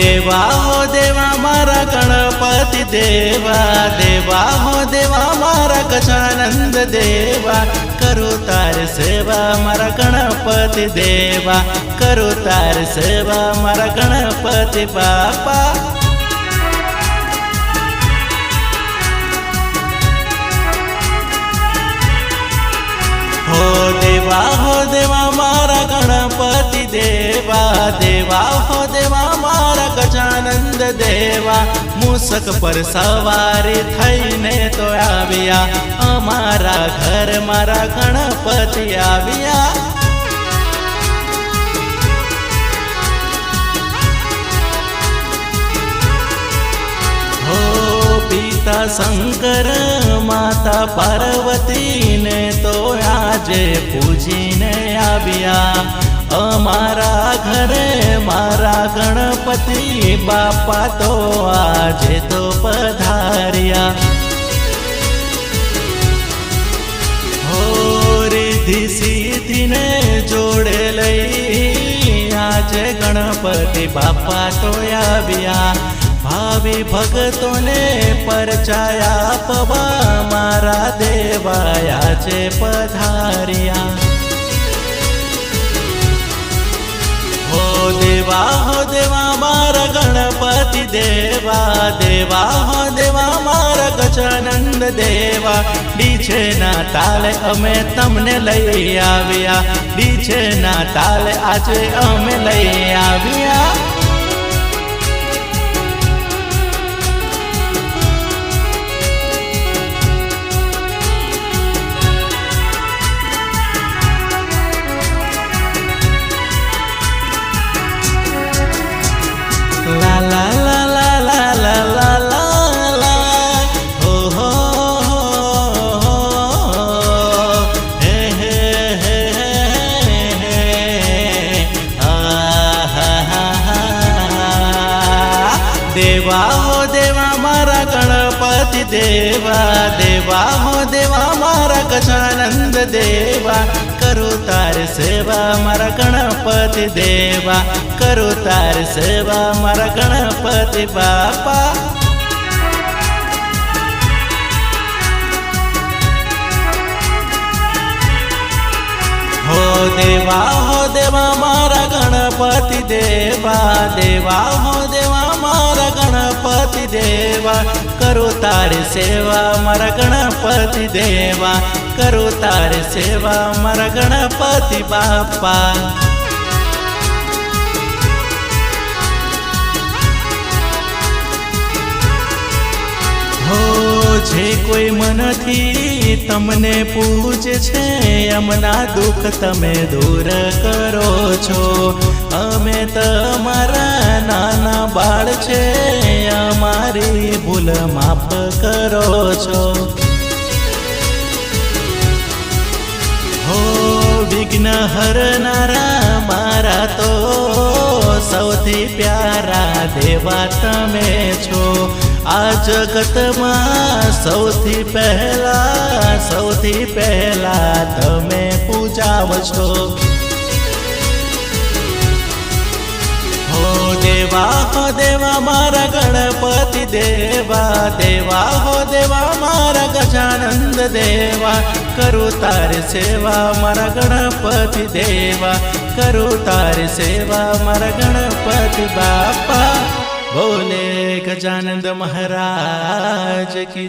દેવા હો દેવા મારા ગણપતિ દેવા. દેવા હો દેવા મારા ગજાનંદ દેવા. કરો તાર સેવા મારા ગણપતિ દેવા. કરો તાર સેવા મારા ગણપતિ બાપા. મૂસક પર સવારે થઈને તો આવ્યા. અમારા ઘર મારા ગણપતિ આવ્યા. પિતા શંકર, માતા પાર્વતીને તો આજે પૂજીને આવ્યા. અમારા ઘરે, મારા ગણપતિ બાપા તો આજે તો પધાર્યા. હો રીધિ સીધીને જોડે લઈ, આજે ગણપતિ બાપા તો આવ્યા. ભાવિ ભક્તોને પરચાયા પવા મારા દેવાયા છે પધાર્યા. દેવા હો દેવા મારા ગણપતિ દેવા દેવા હો દેવા મારા ગજાનંદ દેવા. ડીછે ના તાલે અમે તમને લઈ આવ્યા ડીછે ના તાલે આજે અમે લઈ આવ્યા. દેવા હો દેવા, મારા ગણપતિ દેવા. દેવા હો દેવા, મારા ગજાનંદ દેવા. કરો તાર સેવા, મારા ગણપતિ દેવા. કરો તાર સેવા, મારા ગણપતિ બાપા. હો દેવા હો દેવા, મારા ગણપતિ દેવા. દેવા હો દેવા ગણપતિ દેવા, કરો તારી સેવા, મારા ગણપતિ દેવા, કરો તારી સેવા, મારા ગણપતિ બાપા. જે કોઈ મનથી તમને પૂજે છે, એમના દુઃખ તમે દૂર કરો છો. અમે તમારા માફ કરો છો. હો વિઘ્ન હરનારા મારા તો સૌથી પ્યારા દેવા તમે છો. આ જગતમાં સૌથી પહેલા સૌથી પહેલા તમે પૂજાવ છો. દેવા હો દેવા મારા ગણપતિ દેવા. દેવા હો દેવા મારા ગજાનંદ દેવા. કરું તાર સેવા મારા ગણપતિ દેવા. કરું તાર સેવા મારા ગણપતિ બાપા. બોલે ગજાનંદ મહારાજ કી